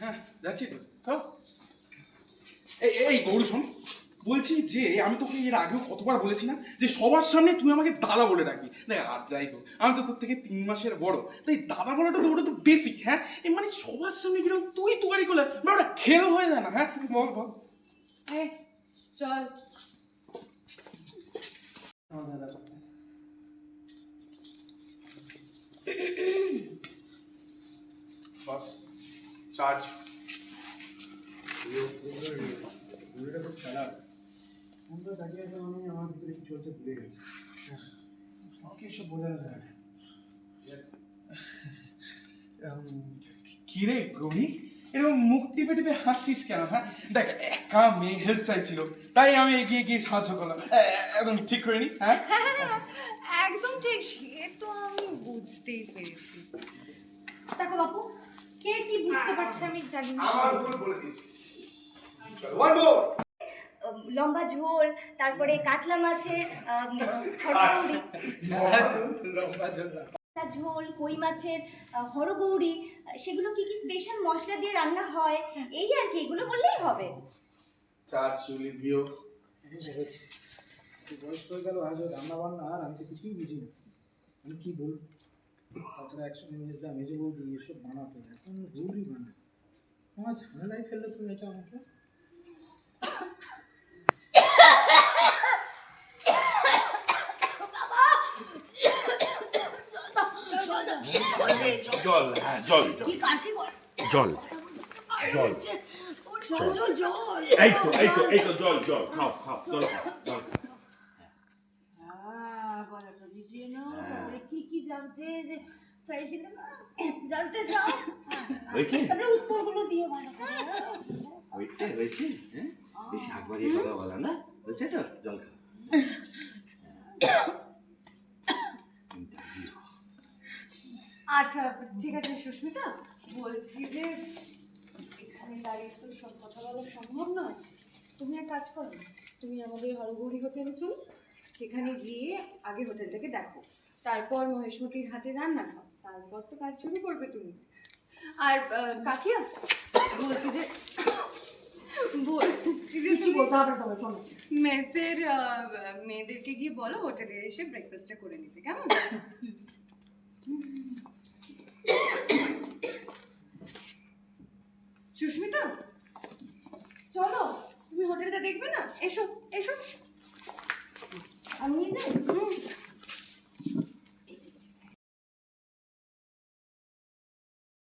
হ্যাঁ যাচ্ছি তো চলো। এই এই গৌরী শোন। বলছি যে আমি তোকে এর আগেও কতবার বলেছি না যে সবার সামনে তুই আমাকে দাদা বলে ডাকবি। না আর যাই হোক আমি তো তোর থেকে তিন মাসের বড়। তাই দাদা বলাটা তো ওটা তো বেসিক হ্যাঁ? এই মানে সবার সামনে কীরকম তুই তুয়ারি করলে মানে ওটা খেল হয়ে যায় না হ্যাঁ? বল বল। চল। বাস। চার্জ ঘুড়িটা খুব খেলা আমরা ভিতরে কি চলছে ভুলে গেছি আমাকে এসব বোঝা যায় না কি রে গৌরী এরকম মুখ টিপে টিপে হাসিস কেন হ্যাঁ দেখ একা মেয়ে হেল্প চাইছিল তাই আমি এগিয়ে গিয়ে সাহায্য করলাম একদম ঠিক করে নি হ্যাঁ একদম ঠিক সে তো আমি বুঝতেই পেরেছি দেখো বাপু কে কি বুঝতে পারছে আমি জানি না। আমার ভুল বলে দিয়েছি। ওয়ান মোর লম্বা ঝোল তারপরে কাতলা মাছের ঝোল কই মাছের হরগৌরি সেগুলো কি কি স্পেশাল মশলা দিয়ে রান্না হয়? এই আর কি এগুলো বললেই হবে। শিউলি এই বয়স হয়ে গেল আজ রান্না বান্না আর আমি তো কিছুই বুঝি না আমি কি বলব? তাছাড়া একসঙ্গে মেজদা মেজে বৌদি এসব বানাতো এখন গৌরি বানায়। আমার ঝামেলায় ফেললে তুমি এটা আমাকে? জল হ্যাঁ জল জল। কি কাশি জল জল। জল জল এই তো এই তো এই তো জল জল খাও খাও জল খাও জল খাও। গলাটা ভিজিয়ে নাও তারপরে কি কি যে- চাইছিলে না জানতে চাও হয়েছে? তারপরে উত্তরগুলো দিও ভালো করে। হ্যাঁ? হয়েছে হয়েছে হ্যাঁ? বেশি আগ কথা বলা না। হয়েছে তো? জল খাও। আচ্ছা ঠিক আছে সুস্মিতা বলছি যে এখানে দাঁড়িয়ে তো সব কথা বলা সম্ভব নয়। তুমি এক কাজ করো তুমি আমাদের হরগৌরী হোটেলে চলো। সেখানে গিয়ে আগে হোটেলটাকে দেখো। তারপর মহেশমতির হাতে রান্না খাও তারপর তো কাজ শুরু করবে তুমি। আর কাকিয়া বলছি যে বলছি যে না মেসের মেয়েদেরকে গিয়ে বলো হোটেলে এসে ব্রেকফাস্টটা করে নিতে কেমন? সুস্মিতা চলো তুমি হোটেলটা দেখবে না? এসো এসো।